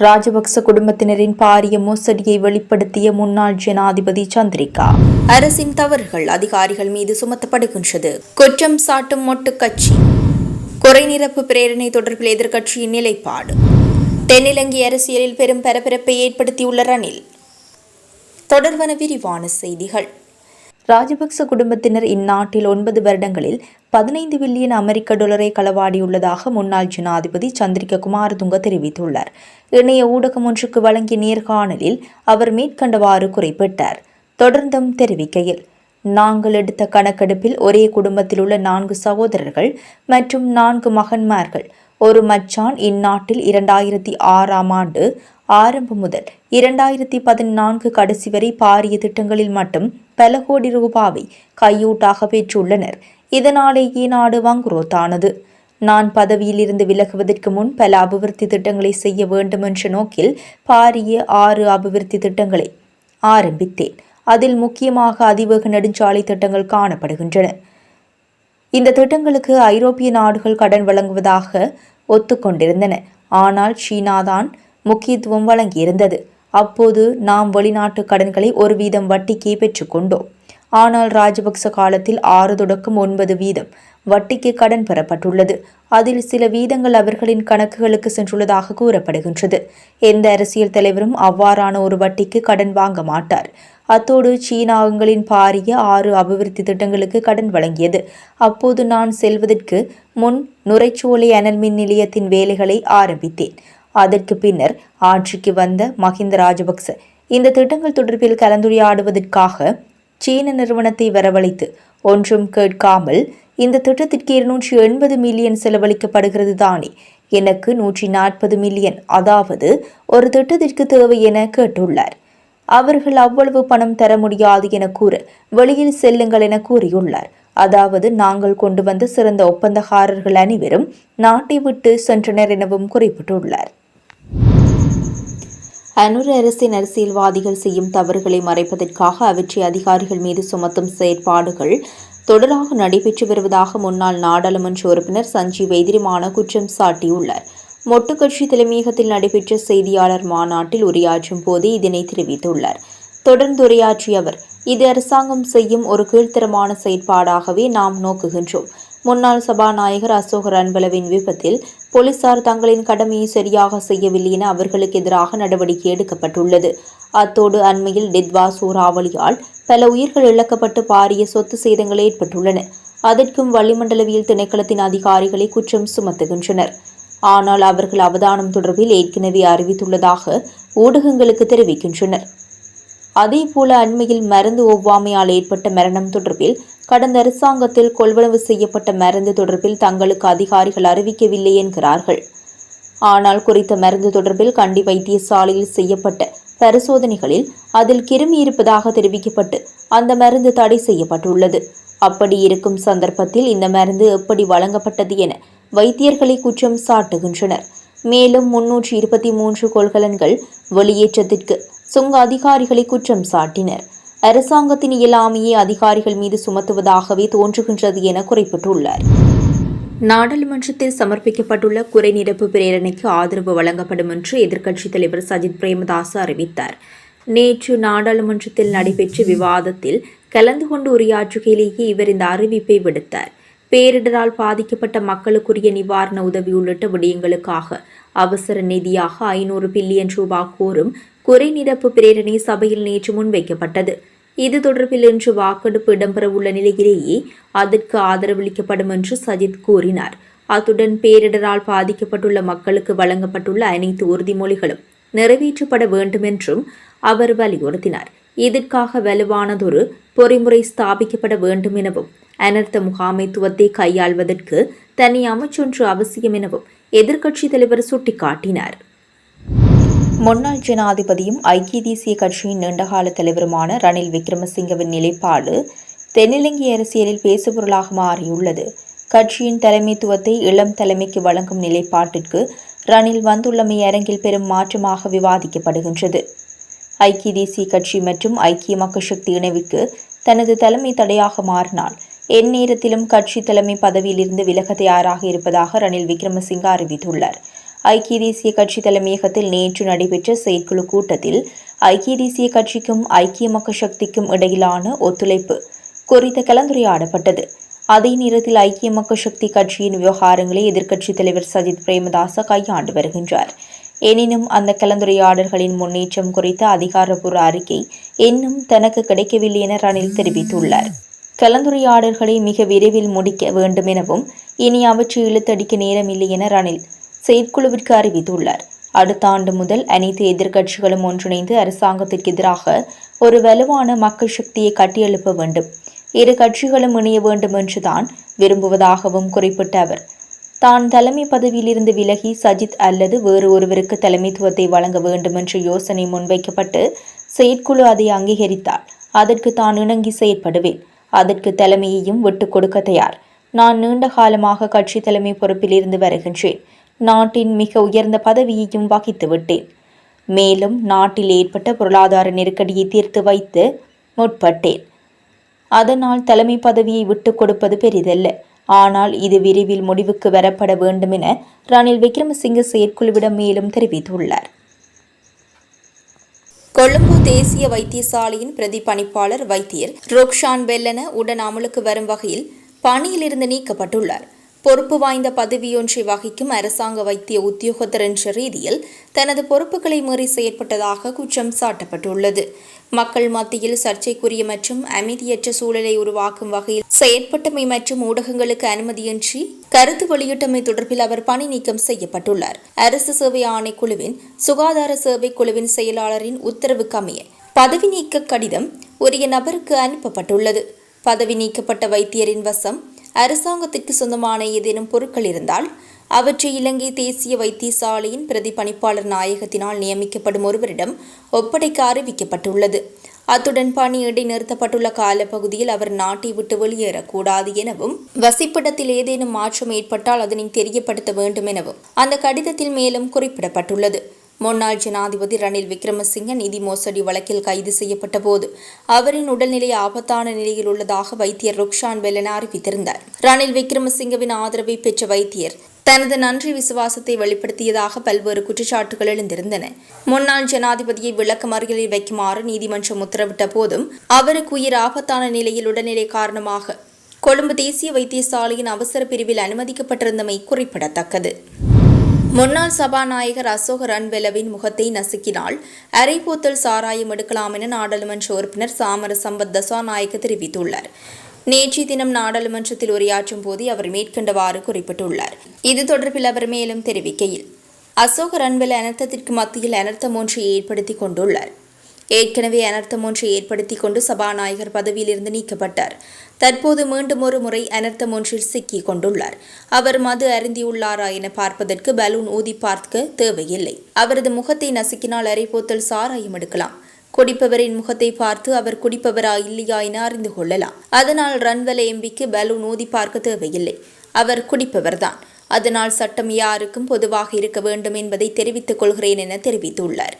ராஜபக்ச குடும்பத்தினரின் பாரிய மோசடியை வெளிப்படுத்திய முன்னாள் ஜனாதிபதி சந்திரிகா. அரசின் தவறுகள் அதிகாரிகள் மீது சுமத்தப்படுகின்றது. குற்றம் சாட்டும் மொட்டு கட்சி. குறைநிரப்பு பிரேரணை தொடர்பில் எதிர்க்கட்சியின் நிலைப்பாடு. தென்னிலங்கை அரசியலில் பெரும் பரபரப்பை ஏற்படுத்தியுள்ள ரணில். தொடர்பான விரிவான செய்திகள். ராஜபக்ச குடும்பத்தினர் இந்நாட்டில் ஒன்பது வருடங்களில் பதினைந்து பில்லியன் அமெரிக்க டாலரை களவாடியுள்ளதாக முன்னாள் ஜனாதிபதி சந்திரிக குமாரதுங்க தெரிவித்துள்ளார். இணைய ஊடகம் ஒன்றுக்கு வழங்கிய நேர்காணலில் அவர் மேற்கண்டவாறு குறிப்பிட்டார். தொடர்ந்தும் தெரிவிக்கையில் நாங்கள் எடுத்த கணக்கெடுப்பில் ஒரே குடும்பத்தில் உள்ள நான்கு சகோதரர்கள் மற்றும் நான்கு மகன்மார்கள். ஒரு மச்சான் இந்நாட்டில் இரண்டாயிரத்தி ஆறாம் ஆண்டு ஆரம்பம் முதல் இரண்டாயிரத்தி பதினான்கு கடைசி வரை பாரிய திட்டங்களில் மட்டும் பல கோடி ரூபாவை கையூட்டாக பெற்றுள்ளனர். இதனாலேயே நாடு வங்குரோத்தானது. நான் பதவியிலிருந்து விலகுவதற்கு முன் பல அபிவிருத்தி திட்டங்களை செய்ய வேண்டும் என்ற நோக்கில் பாரிய ஆறு அபிவிருத்தி திட்டங்களை ஆரம்பித்தேன். அதில் முக்கியமாக அதிவேக நெடுஞ்சாலை திட்டங்கள் காணப்படுகின்றன. இந்த திட்டங்களுக்கு ஐரோப்பிய நாடுகள் கடன் வழங்குவதாக ஒத்துக்கொண்டிருந்தன. ஆனால் சீனாதான் முக்கியத்துவம் வழங்கியிருந்தது. அப்போது நாம் வெளிநாட்டு கடன்களை ஒரு வீதம் வட்டிக்கே பெற்றுக்கொண்டோம் ஆனால் ராஜபக்ச காலத்தில் ஆறு தொடக்கம் ஒன்பது வீதம் வட்டிக்கு கடன் பெறப்பட்டுள்ளது. அதில் சில வீதங்கள் அவர்களின் கணக்குகளுக்கு சென்றுள்ளதாக கூறப்படுகின்றது. எந்த அரசியல் தலைவரும் அவ்வாறான ஒரு வட்டிக்கு கடன் வாங்க மாட்டார். அத்தோடு சீனாங்களின் பாரிய ஆறு அபிவிருத்தி திட்டங்களுக்கு கடன் வழங்கியது. அப்போது நான் செல்வதற்கு முன் நுரைச்சோலை அனல் மின் நிலையத்தின் வேலைகளை ஆரம்பித்தேன். அதற்கு பின்னர் ஆட்சிக்கு வந்த மஹிந்த ராஜபக்ச. இந்த திட்டங்கள் தொடர்பில் கலந்துரையாடுவதற்காக சீன நிறுவனத்தை வரவழைத்து. ஒன்றும் கேட்காமல் இந்த திட்டத்திற்கு இருநூற்றி எண்பது மில்லியன் செலவழிக்கப்படுகிறது தானே. எனக்கு நூற்றி நாற்பது மில்லியன் அதாவது ஒரு திட்டத்திற்கு தேவை என கேட்டுள்ளார். அவர்கள் அவ்வளவு பணம் தர முடியாது என கூற வெளியில் செல்லுங்கள் என கூறியுள்ளார். அதாவது நாங்கள் கொண்டு வந்த சிறந்த ஒப்பந்தக்காரர்கள் அனைவரும் நாட்டை விட்டு சென்றனர் எனவும் குறிப்பிட்டுள்ளார். அனுர அரசின் அரசியல்வாதிகள் செய்யும் தவறுகளை மறைப்பதற்காக அவற்றை அதிகாரிகள் மீது சுமத்தும் செயற்பாடுகள் தொடராக நடைபெற்று வருவதாக முன்னாள் நாடாளுமன்ற உறுப்பினர் சஞ்சீவ் எதிரிமான குற்றம் சாட்டியுள்ளார். மொட்டு கட்சி தலைமையகத்தில் நடைபெற்ற செய்தியாளர் மாநாட்டில் உரையாற்றும் போது இதனை தெரிவித்துள்ளார். தொடர்ந்து உரையாற்றிய அவர் இது அரசாங்கம் செய்யும் ஒரு கீழ்த்தரமான செயற்பாடாகவே நாம் நோக்குகின்றோம். முன்னாள் சபாநாயகர் அசோக் ரன்பலவின் விபத்தில் போலீசார் தங்களின் கடமையை சரியாக செய்யவில்லை என அவர்களுக்கு எதிராக நடவடிக்கை எடுக்கப்பட்டுள்ளது. அத்தோடு அண்மையில் டித்வா சூறாவளியால் பல உயிர்கள் இழக்கப்பட்டு பாரிய சொத்து சேதங்கள் ஏற்பட்டுள்ளன. அதற்கும் வளிமண்டலவியல் திணைக்களத்தின் அதிகாரிகளை குற்றம் சுமத்துகின்றனர். ஆனால் அவர்கள் அவதானம் தொடர்பில் ஏற்கனவே அறிவித்துள்ளதாக ஊடகங்களுக்கு தெரிவிக்கின்றனர். அதேபோல அண்மையில் மருந்து ஒவ்வாமையால் ஏற்பட்ட மரணம் தொடர்பில் கடந்த அரசாங்கத்தில் கொள்வனவு செய்யப்பட்ட மருந்து தொடர்பில் தங்களுக்கு அதிகாரிகள் அறிவிக்கவில்லை என்கிறார்கள். ஆனால் குறித்த மருந்து தொடர்பில் கண்டி வைத்தியசாலையில் செய்யப்பட்ட பரிசோதனைகளில் அதில் கிருமி இருப்பதாக தெரிவிக்கப்பட்டு அந்த மருந்து தடை செய்யப்பட்டுள்ளது. அப்படி இருக்கும் சந்தர்ப்பத்தில் இந்த மருந்து எப்படி வழங்கப்பட்டது என வைத்தியர்களை குற்றம் சாட்டுகின்றனர். மேலும் முன்னூற்றி இருபத்தி மூன்று கொள்கலன்கள் வெளியேற்றத்திற்கு சுங்க அதிகாரிகளை குற்றம் சாட்டினர். அரசாங்கத்தின் இயலாமையை அதிகாரிகள் மீது சுமத்துவதாகவே தோன்றுகின்றது என குறிப்பிட்டுள்ளார். நாடாளுமன்றத்தில் சமர்ப்பிக்கப்பட்டுள்ள குறை நிரப்பு பிரேரணைக்கு ஆதரவு வழங்கப்படும் என்று எதிர்க்கட்சித் தலைவர் சஜித் பிரேமதாஸ் அறிவித்தார். நேற்று நாடாளுமன்றத்தில் நடைபெற்ற விவாதத்தில் கலந்து கொண்டு உரையாற்றுகையிலேயே இவர் இந்த அறிவிப்பை விடுத்தார். பேரிடரால் பாதிக்கப்பட்ட மக்களுக்குரிய நிவாரண உதவி உள்ளிட்ட விடயங்களுக்காக அவசர நிதியாக ஐநூறு பில்லியன் ரூபாய் கோரும் குறைநிரப்பு பிரேரணை சபையில் நேற்று முன்வைக்கப்பட்டது. இது தொடர்பில் இன்று வாக்கெடுப்பு இடம்பெறவுள்ள நிலையிலேயே அதற்கு ஆதரவளிக்கப்படும் என்று சஜித் கூறினார். அத்துடன் பேரிடரால் பாதிக்கப்பட்டுள்ள மக்களுக்கு வழங்கப்பட்டுள்ள அனைத்து உறுதிமொழிகளும் நிறைவேற்றப்பட வேண்டும் என்றும் அவர் வலியுறுத்தினார். இதற்காக வலுவானதொரு பொறிமுறை ஸ்தாபிக்கப்பட வேண்டும் எனவும் அனர்த்த முகாமைத்துவத்தை கையாள்வதற்கு தனி அமைச்சொன்று அவசியம் எனவும் எதிர்க்கட்சித் தலைவர் சுட்டிக்காட்டினார். முன்னாள் ஜனாதிபதியும் ஐக்கிய தேசிய கட்சியின் நீண்டகால தலைவருமான ரணில் விக்ரமசிங்கவின் நிலைப்பாடு தென்னிலங்கை அரசியலில் பேசுபொருளாக மாறியுள்ளது. கட்சியின் தலைமைத்துவத்தை இளம் தலைமைக்கு வழங்கும் நிலைப்பாட்டிற்கு ரணில் வந்துள்ளமை அரங்கில் பெரும் மாற்றமாக விவாதிக்கப்படுகின்றது. ஐக்கிய தேசிய கட்சி மற்றும் ஐக்கிய மக்கள் சக்தி இணைவிற்கு தனது தலைமை தடையாக மாறினால் எந்நேரத்திலும் கட்சி தலைமை பதவியிலிருந்து விலக தயாராக இருப்பதாக ரணில் விக்ரமசிங்க அறிவித்துள்ளார். ஐக்கிய தேசிய கட்சி தலைமையகத்தில் நேற்று நடைபெற்ற செயற்குழு கூட்டத்தில் ஐக்கிய தேசிய கட்சிக்கும் ஐக்கிய மக்கள் சக்திக்கும் இடையிலான ஒத்துழைப்பு குறித்து கலந்துரையாடப்பட்டது. அதே நேரத்தில் ஐக்கிய மக்கள் சக்தி கட்சியின் விவகாரங்களை எதிர்க்கட்சித் தலைவர் சஜித் பிரேமதாச கையாண்டு வருகின்றார். எனினும் அந்த கலந்துரையாடல்களின் முன்னேற்றம் குறித்த அதிகாரப்பூர்வ அறிக்கை இன்னும் தனக்கு கிடைக்கவில்லை என ரணில் தெரிவித்துள்ளார். கலந்துரையாடல்களை மிக விரைவில் முடிக்க வேண்டும் எனவும் இனி அவற்றை இழுத்தடிக்க நேரமில்லை என ரணில் செயற்குழுவிற்கு அறிவித்துள்ளார். அடுத்த ஆண்டு முதல் அனைத்து எதிர்க்கட்சிகளும் ஒன்றிணைந்து அரசாங்கத்திற்கு எதிராக ஒரு வலுவான மக்கள் சக்தியை கட்டியெழுப்ப வேண்டும். இரு கட்சிகளும் இணைய வேண்டும் என்றுதான் விரும்புவதாகவும் குறிப்பிட்ட அவர். தான் தலைமை பதவியிலிருந்து விலகி சஜித் அல்லது வேறு ஒருவருக்கு தலைமைத்துவத்தை வழங்க வேண்டும் என்ற யோசனை முன்வைக்கப்பட்டு செயற்குழு அதை அங்கீகரித்தார். அதற்கு தான் இணங்கி செயற்படுவேன். அதற்கு தலைமையையும் விட்டுக் கொடுக்க தயார். நான் நீண்ட காலமாக கட்சி தலைமை பொறுப்பில் இருந்து வருகின்றேன். நாட்டின் மிக உயர்ந்த பதவியையும் வகித்து விட்டேன் மேலும் நாட்டில் ஏற்பட்ட பொருளாதார நெருக்கடியை தீர்த்து வைத்து முற்பட்டேன். அதனால் தலைமை பதவியை விட்டுக் கொடுப்பது பெரிதல்ல. ஆனால் இது விரைவில் முடிவுக்கு வரப்பட வேண்டும் என ரணில் விக்ரமசிங்க செயற்குழுவிடம் மேலும் தெரிவித்துள்ளார். கொழும்பு தேசிய வைத்தியசாலையின் பிரதி பணிப்பாளர் வைத்தியர் ரோக்ஷான் பெல்லன உடன் அமலுக்கு வரும் வகையில் பணியிலிருந்து நீக்கப்பட்டுள்ளார். பொறுப்பு வாய்ந்த பதவியொன்றை வகிக்கும் அரசாங்க வைத்திய உத்தியோகத்தர் என்ற ரீதியில் தனது பொறுப்புகளை மீறி செயற்பட்டதாக குற்றம் சாட்டப்பட்டுள்ளது. மக்கள் மத்தியில் சர்ச்சைக்குரிய மற்றும் அமைதியற்ற சூழலை உருவாக்கும் வகையில் செயற்பட்டமை மற்றும் ஊடகங்களுக்கு அனுமதியின்றி கருத்து வெளியிட்டமை தொடர்பில் அவர் பணி நீக்கம் செய்யப்பட்டுள்ளார். அரசு சேவை ஆணைக்குழுவின் சுகாதார சேவை குழுவின் செயலாளரின் உத்தரவுக்கு அமைய பதவி நீக்க கடிதம் உரிய நபருக்கு அனுப்பப்பட்டுள்ளது. பதவி நீக்கப்பட்ட வைத்தியரின் வசம் அரசாங்கத்துக்கு சொந்தமான ஏதேனும் பொருட்கள் இருந்தால் அவற்றை இலங்கை தேசிய வைத்தியசாலையின் பிரதிபணிப்பாளர் நாயகத்தினால் நியமிக்கப்படும் ஒருவரிடம் ஒப்படைக்க அறிவிக்கப்பட்டுள்ளது. அத்துடன் பணி இடைநிறுத்தப்பட்டுள்ள காலப்பகுதியில் அவர் நாட்டை விட்டு வெளியேறக்கூடாது எனவும் வசிப்பிடத்தில் ஏதேனும் மாற்றம் ஏற்பட்டால் அதனை தெரியப்படுத்த வேண்டும் எனவும் அந்த கடிதத்தில் மேலும் குறிப்பிடப்பட்டுள்ளது. முன்னாள் ஜனாதிபதி ரணில் விக்ரமசிங்க நிதி மோசடி வழக்கில் கைது செய்யப்பட்ட போது அவரின் உடல்நிலை ஆபத்தான நிலையில் உள்ளதாக வைத்தியர் ருக்ஷான் வெல்லன அறிவித்திருந்தார். ரணில் விக்ரமசிங்கவின் ஆதரவை பெற்ற வைத்தியர் தனது நன்றி விசுவாசத்தை வெளிப்படுத்தியதாக பல்வேறு குற்றச்சாட்டுகள் எழுந்திருந்தன. முன்னாள் ஜனாதிபதியை விளக்கமறியலில் வைக்குமாறு நீதிமன்றம் உத்தரவிட்ட போதும் அவருக்கு உயிர் ஆபத்தான நிலையில் உடல்நிலை காரணமாக கொழும்பு தேசிய வைத்தியசாலையின் அவசர பிரிவில் அனுமதிக்கப்பட்டிருந்தமை குறிப்பிடத்தக்கது. முன்னாள் சபாநாயகர் அசோக ரன்வெலவின் முகத்தை நசுக்கினால் அரைபோத்தல் சாராயம் எடுக்கலாம் என நாடாளுமன்ற உறுப்பினர் சாமர சம்பத் தசாநாயக்க தெரிவித்துள்ளார். நேற்றைய தினம் நாடாளுமன்றத்தில் உரையாற்றும் போது அவர் மேற்கண்டவாறு குறிப்பிட்டுள்ளார். இது தொடர்பில் அவர் மேலும் தெரிவிக்கையில் அசோக ரன்வெல அனர்த்தத்திற்கு மத்தியில் அனர்த்தம் ஒன்றை ஏற்படுத்தி கொண்டுள்ளார். ஏற்கனவே அனர்த்தம் ஒன்றை ஏற்படுத்தி கொண்டு சபாநாயகர் பதவியிலிருந்து நீக்கப்பட்டார். தற்போது மீண்டும் ஒரு முறை அனர்த்தம் ஒன்றில் சிக்கிக் கொண்டுள்ளார். அவர் மது அருந்தியுள்ளாரா என பார்ப்பதற்கு பலூன் ஊதி பார்க்க தேவையில்லை. அவரது முகத்தை நசுக்கினால் அரைப்போத்தல் சாராயம் எடுக்கலாம். குடிப்பவரின் முகத்தை பார்த்து அவர் குடிப்பவரா இல்லையா என அறிந்து கொள்ளலாம். அதனால் ரன்வல எம்பிக்கு பலூன் ஊதி பார்க்க தேவையில்லை. அவர் குடிப்பவர்தான். அதனால் சட்டம் யாருக்கும் பொதுவாக இருக்க வேண்டும் என்பதை தெரிவித்துக் கொள்கிறேன் என தெரிவித்துள்ளார்.